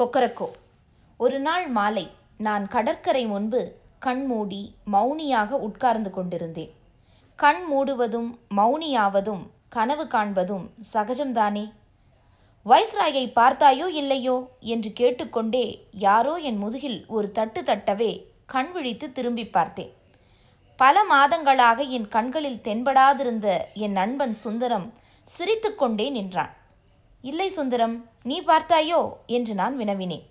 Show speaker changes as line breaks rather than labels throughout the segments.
கொக்கரக்கோ. ஒரு நாள் மாலை நான் கடற்கரை முன்பு கண்மூடி மௌனியாக உட்கார்ந்து கொண்டிருந்தேன். கண் மூடுவதும் மௌனியாவதும் கனவு காண்பதும் சகஜம்தானே? வைஸ்ராயை பார்த்தாயோ இல்லையோ என்று கேட்டுக்கொண்டே யாரோ என் முதுகில் ஒரு தட்டு தட்டவே கண் விழித்து திரும்பி பார்த்தேன். பல மாதங்களாக என் கண்களில் தென்படாதிருந்த என் நண்பன் சுந்தரம் சிரித்துக்கொண்டே நின்றான். இல்லை சுந்தரம் நீ பார்த்தாயோ? என்று நான் வினவினேன்.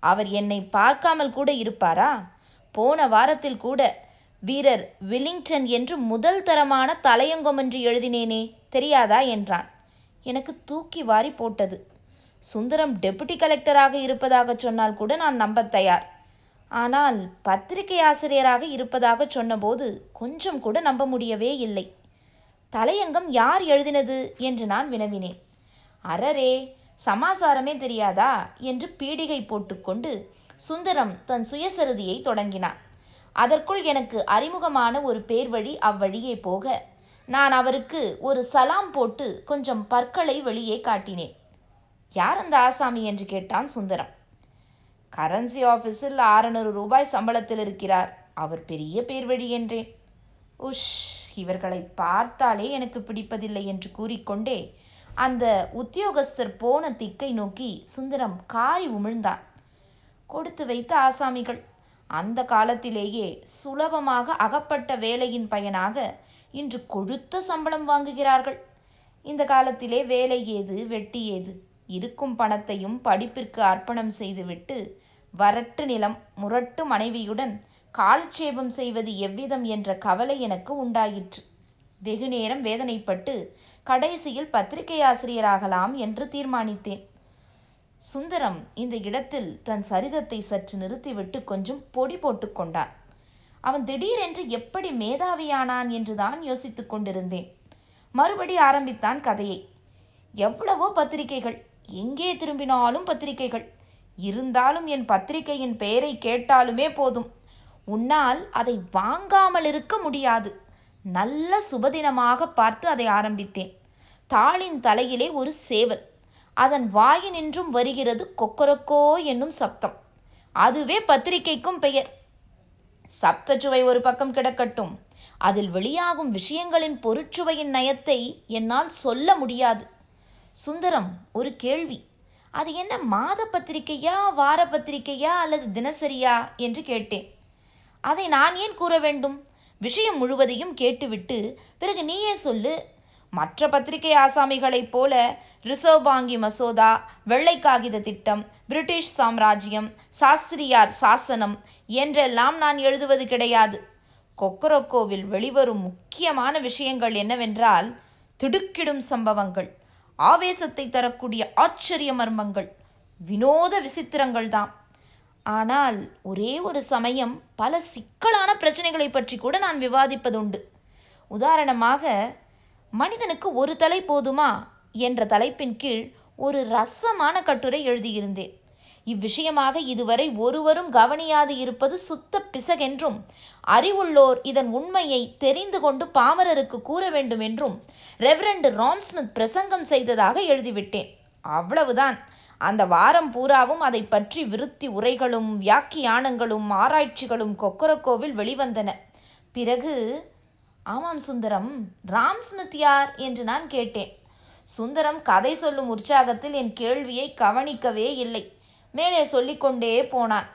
அவர் என்னை பார்க்காமல் கூட இருப்பாரா? போன வாரத்தில் கூட வீரர் வில்லிங்டன் என்று முதல் தரமான தலையங்கம் என்று எழுதினேனே தெரியாதா? என்றான். எனக்கு தூக்கி வாரி போட்டது. சுந்தரம் டெபுட்டி கலெக்டராக இருப்பதாக சொன்னால் கூட நான் நம்ப தயார் ஆனால் பத்திரிகை ஆசிரியராக இருப்பதாக சொன்னபோது கொஞ்சம் கூட நம்ப முடியவே இல்லை. தலையங்கம் யார் எழுதினது? என்று நான் வினவினேன். அரரே சமாசாரமே தெரியாதா? என்று பீடிகை போட்டுக்கொண்டு சுந்தரம் தன் சுயசரிதியை தொடங்கினான். அதற்குள் எனக்கு அறிமுகமான ஒரு பேர் வழி அவ்வழியே போக நான் அவருக்கு ஒரு சலாம் போட்டு கொஞ்சம் பற்களை வெளியே காட்டினேன். யார் அந்த ஆசாமி என்று கேட்டான் சுந்தரம். கரன்சி ஆபீஸில் ஆறுநூறு ரூபாய் சம்பளத்தில் இருக்கிறார். அவர் பெரிய பேர் வழி என்றேன் உஷ் இவர்களை பார்த்தாலே எனக்கு பிடிப்பதில்லை என்று கூறிக்கொண்டே அந்த உத்தியோகஸ்தர் போன திக்கை நோக்கி சுந்தரம் காரி உமிழ்ந்தான். கொடுத்து வைத்த ஆசாமிகள் அந்த காலத்திலேயே சுலபமாக அகப்பட்ட வேலையின் பயனாக இன்று கொழுத்த சம்பளம் வாங்குகிறார்கள். இந்த காலத்திலே வேலை ஏது வெட்டி ஏது? இருக்கும் பணத்தையும் படிப்பிற்கு அர்ப்பணம் செய்துவிட்டு வரட்டு நிலம் முரட்டு மனைவியுடன் காலட்சேபம் செய்வது எவ்விதம் என்ற கவலை எனக்கு உண்டாயிற்று. வெகு நேரம் வேதனைப்பட்டு கடைசியில் பத்திரிகை ஆசிரியராகலாம் என்று தீர்மானித்தேன். சுந்தரம் இந்த இடத்தில் தன் சரிதத்தை சற்று நிறுத்திவிட்டு கொஞ்சம் பொடி போட்டுக்கொண்டான் அவன் திடீரென்று எப்படி மேதாவியானான் என்றுதான் யோசித்துக் கொண்டிருந்தேன். மறுபடி ஆரம்பித்தான் கதையை. எவ்வளவோ பத்திரிகைகள் எங்கே திரும்பினாலும் பத்திரிகைகள். இருந்தாலும் என் பத்திரிகையின் பெயரை கேட்டாலுமே போதும். உன்னால் அதை வாங்காமல் இருக்க முடியாது. நல்ல சுபதினமாக பார்த்து அதை ஆரம்பித்தேன். தாளின் தலையிலே ஒரு சேவல். அதன் வாயினின்றும் வருகிறது கொக்கரக்கோ என்னும் சப்தம். அதுவே பத்திரிகைக்கும் பெயர். சப்தச்சுவை ஒரு பக்கம் கிடக்கட்டும். அதில் வெளியாகும் விஷயங்களின் பொருட்சுவையின் நயத்தை என்னால் சொல்ல முடியாது. சுந்தரம் ஒரு கேள்வி. அது என்ன மாத பத்திரிகையா வார பத்திரிகையா அல்லது தினசரியா? என்று கேட்டேன். அதை நான் ஏன் கூற வேண்டும்? விஷயம் முழுவதையும் கேட்டுவிட்டு பிறகு நீயே சொல்லு. மற்ற பத்திரிகை ஆசாமிகளைப் போல ரிசர்வ் வாங்கி மசோதா வெள்ளை காகித திட்டம் பிரிட்டிஷ் சாம்ராஜ்யம் சாஸ்திரியார் சாசனம் என்றெல்லாம் நான் எழுதுவது கிடையாது. கொக்கரக்கோவில் வெளிவரும் முக்கியமான விஷயங்கள் என்னவென்றால் திடுக்கிடும் சம்பவங்கள் ஆவேசத்தை தரக்கூடிய ஆச்சரிய மர்மங்கள் வினோத விசித்திரங்கள் தான் ஆனால் ஒரே ஒரு சமயம் பல சிக்கலான பிரச்சனைகளை பற்றி கூட நான் விவாதிப்பதுண்டு. உதாரணமாக மனிதனுக்கு ஒரு தலை போதுமா என்ற தலைப்பின் கீழ் ஒரு ரசமான கட்டுரை எழுதியிருந்தேன். இவ்விஷயமாக இதுவரை ஒருவரும் கவனியாது இருப்பது சுத்த பிசகென்றும் அறிவுள்ளோர் இதன் உண்மையை தெரிந்து கொண்டு பாமரருக்கு கூற வேண்டும் என்றும் ரெவரண்ட் ராம்ஸ்மித் பிரசங்கம் செய்ததாக எழுதிவிட்டேன். அவ்வளவுதான். அந்த வாரம் பூராவும் அதை பற்றி விருத்தி உரைகளும் வியாக்கியானங்களும் ஆராய்ச்சிகளும் கொக்கரக்கோவில் வெளிவந்தன. பிறகு ஆமாம் சுந்தரம் ராம்ஸ்மித் யார் என்று நான் கேட்டேன். சுந்தரம் கதை சொல்லும் உற்சாகத்தில் என் கேள்வியை கவனிக்கவே இல்லை. மேலே சொல்லிக்கொண்டே போனான்.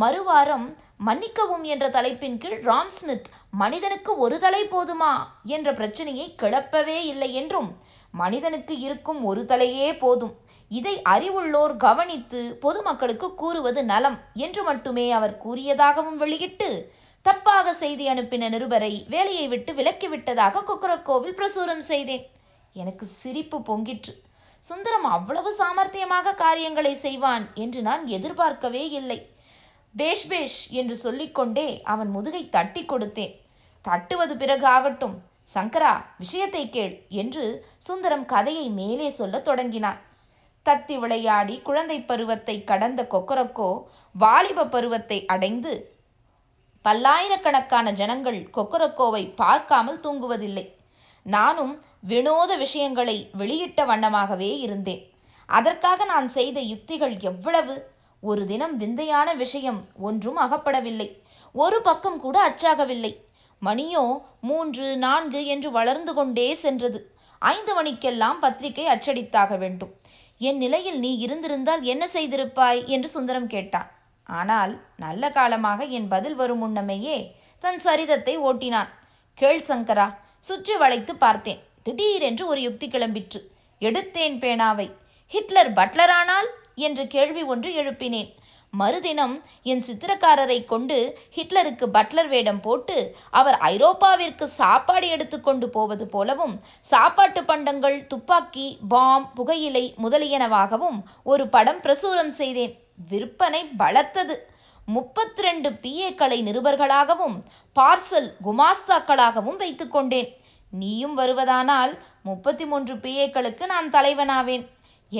மறுவாரம் மன்னிக்கவும் என்ற தலைப்பின் கீழ் ராம்ஸ்மித் மனிதனுக்கு ஒரு தலை போதுமா? என்ற பிரச்சனையை கிளப்பவே இல்லை என்றும் மனிதனுக்கு இருக்கும் ஒரு தலையே போதும். இதை அறிவுள்ளோர் கவனித்து பொதுமக்களுக்கு கூறுவது நலம் என்று மட்டுமே அவர் கூறியதாகவும் வெளியிட்டு தப்பாக செய்தி அனுப்பின நிருபரை வேலையை விட்டு விலக்கிவிட்டதாக குக்கரக்கோவில் பிரசுரம் செய்தேன். எனக்கு சிரிப்பு பொங்கிற்று. சுந்தரம் அவ்வளவு சாமர்த்தியமாக காரியங்களை செய்வான் என்று நான் எதிர்பார்க்கவே இல்லை. பேஷ் பேஷ் என்று சொல்லிக்கொண்டே அவன் முதுகை தட்டி கொடுத்தேன். தட்டுவது பிறகு ஆகட்டும். சங்கரா விஷயத்தை கேள் என்று சுந்தரம் கதையை மேலே சொல்லத் தொடங்கினான். தத்தி விளையாடி குழந்தை பருவத்தை கடந்த கொக்கரக்கோ வாலிப பருவத்தை அடைந்து பல்லாயிரக்கணக்கான ஜனங்கள் கொக்கரக்கோவை பார்க்காமல் தூங்குவதில்லை. நானும் வினோத விஷயங்களை வெளியிட்ட வண்ணமாகவே இருந்தேன். அதற்காக நான் செய்த யுக்திகள் எவ்வளவு? ஒரு தினம் விந்தையான விஷயம் ஒன்றும் அகப்படவில்லை. ஒரு பக்கம் கூட அச்சாகவில்லை. மணியோ மூன்று நான்கு என்று வளர்ந்து கொண்டே சென்றது. ஐந்து மணிக்கெல்லாம் பத்திரிகை அச்சடித்தாக வேண்டும். என் நிலையில் நீ இருந்திருந்தால் என்ன செய்திருப்பாய்? என்று சுந்தரம் கேட்டான். ஆனால் நல்ல காலமாக என் பதில் வரும் முன்னமேயே தன் சரிதத்தை ஓட்டினான். கேள் சங்கரா சுற்றி வளைத்து பார்த்தேன். திடீரென்று ஒரு யுக்தி கிளம்பிற்று. எடுத்தேன் பேனாவை. ஹிட்லர் பட்லரானால்? என்ற கேள்வி ஒன்று எழுப்பினேன். மறுதினம் என் சித்திரக்காரரை கொண்டு ஹிட்லருக்கு பட்லர் வேடம் போட்டு அவர் ஐரோப்பாவிற்கு சாப்பாடு எடுத்துக்கொண்டு போவது போலவும் சாப்பாட்டு பண்டங்கள் துப்பாக்கி பாம் புகையிலை முதலியனவாகவும் ஒரு படம் பிரசுரம் செய்தேன். விற்பனை பலத்தது. முப்பத்தி ரெண்டு பிஏக்களை நிருபர்களாகவும் பார்சல் குமாஸ்தாக்களாகவும் வைத்துக்கொண்டேன் நீயும் வருவதானால் முப்பத்தி மூன்று பிஏக்களுக்கு நான் தலைவனாவேன்.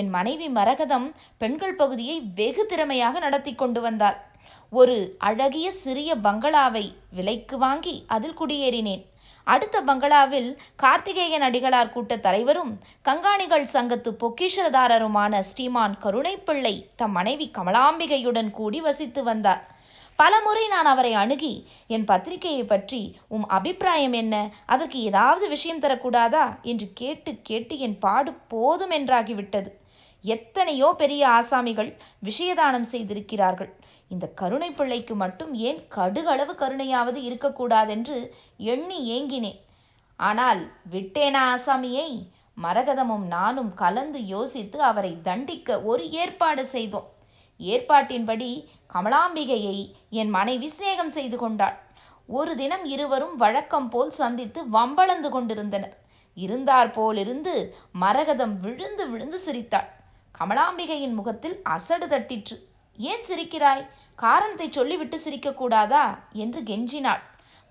என் மனைவி மரகதம் பெண்கள் பகுதியை வெகு திறமையாக நடத்தி கொண்டு வந்தாள். ஒரு அழகிய சிறிய பங்களாவை விலைக்கு வாங்கி அதில் குடியேறினேன். அடுத்த பங்களாவில் கார்த்திகேயன் அடிகளார் கூட்ட தலைவரும் கங்காணிகள் சங்கத்து பொக்கிஷதாரருமான ஸ்ரீமான் கருணைப்பிள்ளை தம் மனைவி கமலாம்பிகையுடன் கூடி வசித்து வந்தார். பலமுறை நான் அவரை அணுகி என் பத்திரிகையை பற்றி உம் அபிப்பிராயம் என்ன? அதற்கு ஏதாவது விஷயம் தரக்கூடாதா என்று கேட்டு கேட்டு என் பாடு போதும் என்றாகிவிட்டது. எத்தனையோ பெரிய ஆசாமிகள் விஷயதானம் செய்திருக்கிறார்கள். இந்த கருணை பிள்ளைக்கு மட்டும் ஏன் கடுகளவு கருணையாவது இருக்கக்கூடாதென்று எண்ணி ஏங்கினேன். ஆனால் விட்டேனா ஆசாமியை மரகதமும் நானும் கலந்து யோசித்து அவரை தண்டிக்க ஒரு ஏற்பாடு செய்தோம். ஏற்பாட்டின்படி கமலாம்பிகையை என் மனைவி சிநேகம் செய்து கொண்டாள். ஒரு தினம் இருவரும் வழக்கம் போல் சந்தித்து வம்பளந்து கொண்டிருந்தனர். இருந்தார் போலிருந்து மரகதம் விழுந்து விழுந்து சிரித்தாள். கமலாம்பிகையின் முகத்தில் அசடு தட்டிற்று. ஏன் சிரிக்கிறாய்? காரணத்தை சொல்லிவிட்டு சிரிக்கக்கூடாதா? என்று கெஞ்சினாள்.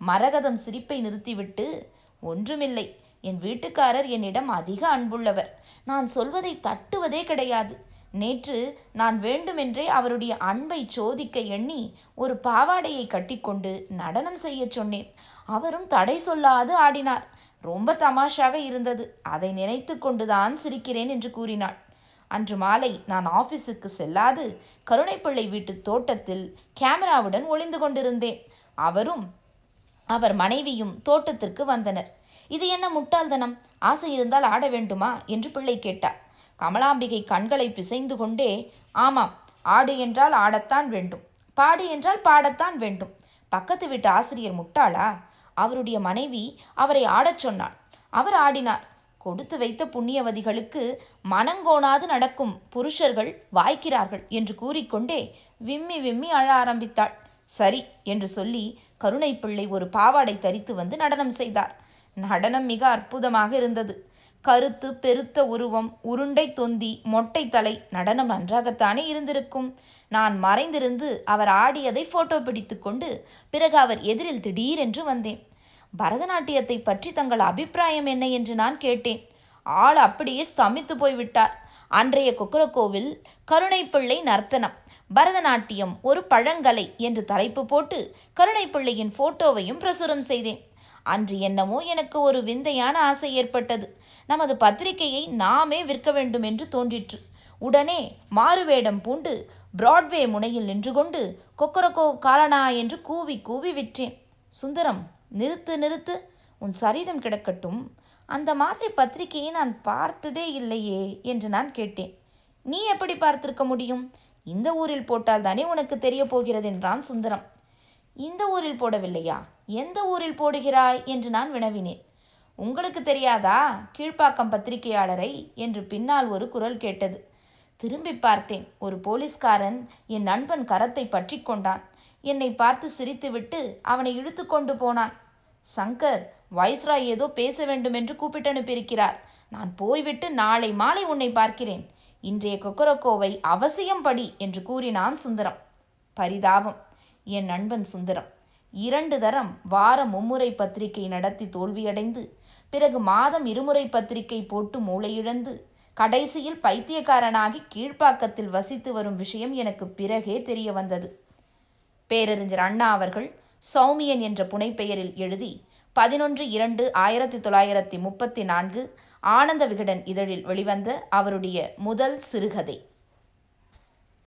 மரகதம் சிரிப்பை நிறுத்திவிட்டு ஒன்றுமில்லை. என் வீட்டுக்காரர் என்னிடம் அதிக அன்புள்ளவர். நான் சொல்வதை தட்டுவதே கிடையாது. நேற்று நான் வேண்டுமென்றே அவருடைய அன்பை சோதிக்க எண்ணி ஒரு பாவாடையை கட்டிக்கொண்டு நடனம் செய்யச் சொன்னேன். அவரும் தடை சொல்லாது ஆடினார். ரொம்ப தமாஷாக இருந்தது. அதை நினைத்து கொண்டுதான் சிரிக்கிறேன் என்று கூறினாள். அன்று மாலை நான் ஆபீஸுக்கு செல்லாது கருணைப்பிள்ளை வீட்டு தோட்டத்தில் கேமராவுடன் ஒளிந்து கொண்டிருந்தேன். அவரும் அவர் மனைவியும் தோட்டத்திற்கு வந்தனர். இது என்ன முட்டாள்தனம்? ஆசை இருந்தால் ஆட வேண்டுமா? என்று பிள்ளை கேட்டார். கமலாம்பிகை கண்களை பிசைந்து கொண்டே ஆமாம் ஆடு என்றால் ஆடத்தான் வேண்டும். பாடு என்றால் பாடத்தான் வேண்டும். பக்கத்து வீட்டு ஆசிரியர் முட்டாளா? அவருடைய மனைவி அவரை ஆடச் சொன்னாள். அவர் ஆடினார். கொடுத்து வைத்த புண்ணியவதிகளுக்கு மனங்கோணாது நடக்கும் புருஷர்கள் வாய்க்கிறார்கள் என்று கூறிக்கொண்டே விம்மி விம்மி அழ ஆரம்பித்தாள். சரி என்று சொல்லி கருணை பிள்ளை ஒரு பாவாடை தரித்து வந்து நடனம் செய்தார். நடனம் மிக அற்புதமாக இருந்தது. கருத்து பெருத்த உருவம் உருண்டை தொந்தி மொட்டை தலை நடனம் நன்றாகத்தானே இருந்திருக்கும். நான் மறைந்திருந்து அவர் ஆடியதை போட்டோ பிடித்து கொண்டு பிறகு அவர் எதிரில் திடீரென்று வந்தேன். பரதநாட்டியத்தை பற்றி தங்கள் அபிப்பிராயம் என்ன என்று நான் கேட்டேன். ஆள் அப்படியே ஸ்தமித்து போய்விட்டார். அன்றைய கொக்கரக்கோவில் கருணைப்பிள்ளை நர்த்தனம். பரதநாட்டியம் ஒரு பழங்கலை என்று தலைப்பு போட்டு கருணைப்பிள்ளையின் போட்டோவையும் பிரசுரம் செய்தேன். அன்று என்னமோ எனக்கு ஒரு விந்தையான ஆசை ஏற்பட்டது. நமது பத்திரிகையை நாமே விற்க வேண்டும் என்று தோன்றிற்று. உடனே மாறுவேடம் பூண்டு பிராட்வே முனையில் நின்று கொண்டு கொக்கரக்கோ காலனா என்று கூவி கூவி விற்றேன். சுந்தரம் நிறுத்து நிறுத்து உன் சரிதம் கிடக்கட்டும். அந்த மாதிரி பத்திரிகையை நான் பார்த்ததே இல்லையே என்று நான் கேட்டேன். நீ எப்படி பார்த்திருக்க முடியும்? இந்த ஊரில் போட்டால் தானே உனக்கு தெரிய போகிறது என்றான் சுந்தரம். இந்த ஊரில் போடவில்லையா? எந்த ஊரில் போடுகிறாய் என்று நான் வினவினேன். உங்களுக்கு தெரியாதா? கீழ்ப்பாக்கம் பத்திரிகையாளரை என்று பின்னால் ஒரு குரல் கேட்டது. திரும்பி பார்த்தேன். ஒரு போலீஸ்காரன் என் நண்பன் கரத்தை பற்றி கொண்டான். என்னை பார்த்து சிரித்துவிட்டு அவனை இழுத்து கொண்டு போனான். சங்கர் வைஸ்ராய் ஏதோ பேச வேண்டும் என்று கூப்பிட்டு அனுப்பியிருக்கிறார். நான் போய்விட்டு நாளை மாலை உன்னை பார்க்கிறேன். இன்றைய கொக்கரக்கோவை அவசியம் படி என்று கூறினான் சுந்தரம். பரிதாபம். என் நண்பன் சுந்தரம். இரண்டு தரம் வாரம் மும்முறை பத்திரிகை நடத்தி தோல்வியடைந்து பிறகு மாதம் இருமுறை பத்திரிகை போட்டு மூளையிழந்து கடைசியில் பைத்தியக்காரனாகி கீழ்ப்பாக்கத்தில் வசித்து வரும் விஷயம் எனக்கு பிறகே தெரிய வந்தது. பேரறிஞர் அண்ணா அவர்கள் சௌமியன் என்ற புனைப்பெயரில் எழுதி பதினொன்று இரண்டு ஆயிரத்தி தொள்ளாயிரத்தி முப்பத்தி நான்கு ஆனந்த விகடன் இதழில் வெளிவந்த அவருடைய முதல் சிறுகதை.